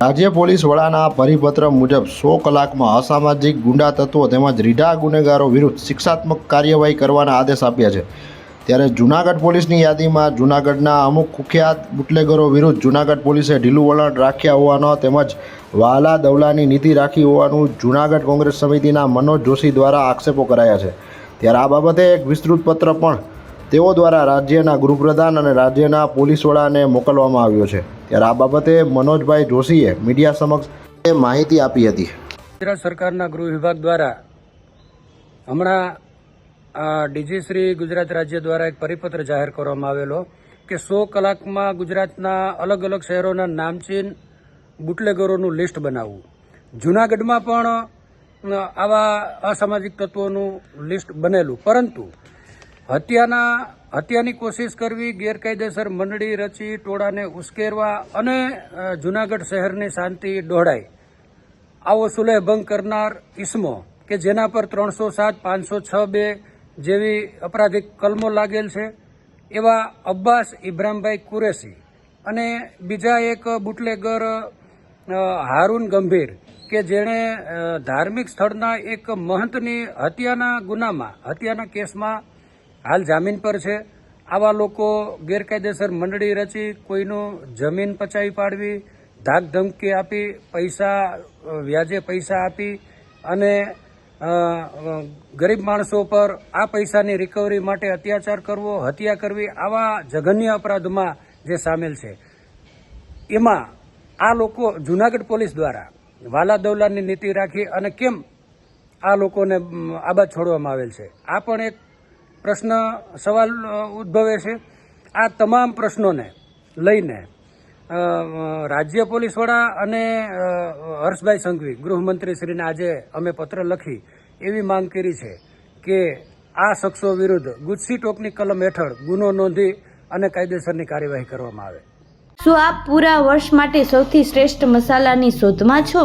રાજ્ય પોલીસ વડાના પરિપત્ર મુજબ સો કલાકમાં અસામાજિક ગુંડા તત્વો તેમજ રીઢા ગુનેગારો વિરુદ્ધ શિક્ષાત્મક કાર્યવાહી કરવાના આદેશ આપ્યા છે. ત્યારે જૂનાગઢ પોલીસની યાદીમાં જૂનાગઢના અમુક કુખ્યાત બુટલેગરો વિરુદ્ધ જૂનાગઢ પોલીસે ઢીલું વલણ રાખ્યા હોવાનો તેમજ વાલા દવલાની નીતિ રાખી હોવાનું જૂનાગઢ કોંગ્રેસ સમિતિના મનોજ જોશી દ્વારા આક્ષેપો કરાયા છે. ત્યારે આ બાબતે એક વિસ્તૃત પત્ર પણ તેઓ દ્વારા રાજ્યના ગૃહપ્રધાન અને રાજ્યના પોલીસ વડાને મોકલવામાં આવ્યો છે. ત્યારે આ બાબતે મનોજભાઈ જોશીએ મીડિયા સમક્ષ માહિતી આપી હતી. ગુજરાત સરકારના ગૃહ વિભાગ દ્વારા હમણાં ડીજી શ્રી ગુજરાત રાજ્ય દ્વારા એક પરિપત્ર જાહેર કરવામાં આવેલો કે સો કલાકમાં ગુજરાતના અલગ અલગ શહેરોના નામચીન બુટલેગરોનું લિસ્ટ બનાવવું. જૂનાગઢમાં પણ આવા અસામાજિક તત્વોનું લિસ્ટ બનેલું. પરંતુ હત્યાના હત્યાની કોશિશ કરવી, ગેરકાયદેસર મંડળી રચી, ટોળાને ઉશ્કેરવા અને જૂનાગઢ શહેરની શાંતિ દોહડાય આવો સુલેહ ભંગ કરનાર ઇસમો કે જેના પર ત્રણસો સાત, પાંચસો છ બે જેવી અપરાધિક કલમો લાગેલ છે, એવા અબ્બાસ ઇબ્રાહીમભાઈ કુરેશી અને બીજા એક બુટલેગર હારૂન ગંભીર, કે જેણે ધાર્મિક સ્થળના એક મહંતની હત્યાના ગુનામાં, હત્યાના કેસમાં હાલ જામીન પર છે. આવા લોકો ગેરકાયદેસર મંડળી રચી કોઈનું જમીન પચાવી પાડવી, ધાક ધમકી આપી, પૈસા વ્યાજે પૈસા આપી અને ગરીબ માણસો પર આ પૈસાની રિકવરી માટે અત્યાચાર કરવો, હત્યા કરવી, આવા જઘન્ય અપરાધમાં જે સામેલ છે. એમાં આ લોકો જુનાગઢ પોલીસ દ્વારા વાલા દવલાની નીતિ રાખી અને કેમ આ લોકોને આબાદ છોડવામાં આવેલ છે. આ પણ એક પ્રશ્ન, સવાલ ઉદ્ભવે છે. આ તમામ પ્રશ્નોને લઈને રાજ્ય પોલીસ વડા અને હર્ષભાઈ સંઘવી ગૃહમંત્રી શ્રીને આજે અમે પત્ર લખી એવી માંગ કરી છે કે આ શખ્સો વિરુદ્ધ ગુજસી ટોકની કલમ હેઠળ ગુનો નોંધી અને કાયદેસરની કાર્યવાહી કરવામાં આવે. શું આપ પૂરા વર્ષ માટે સૌથી શ્રેષ્ઠ મસાલાની શોધમાં છો?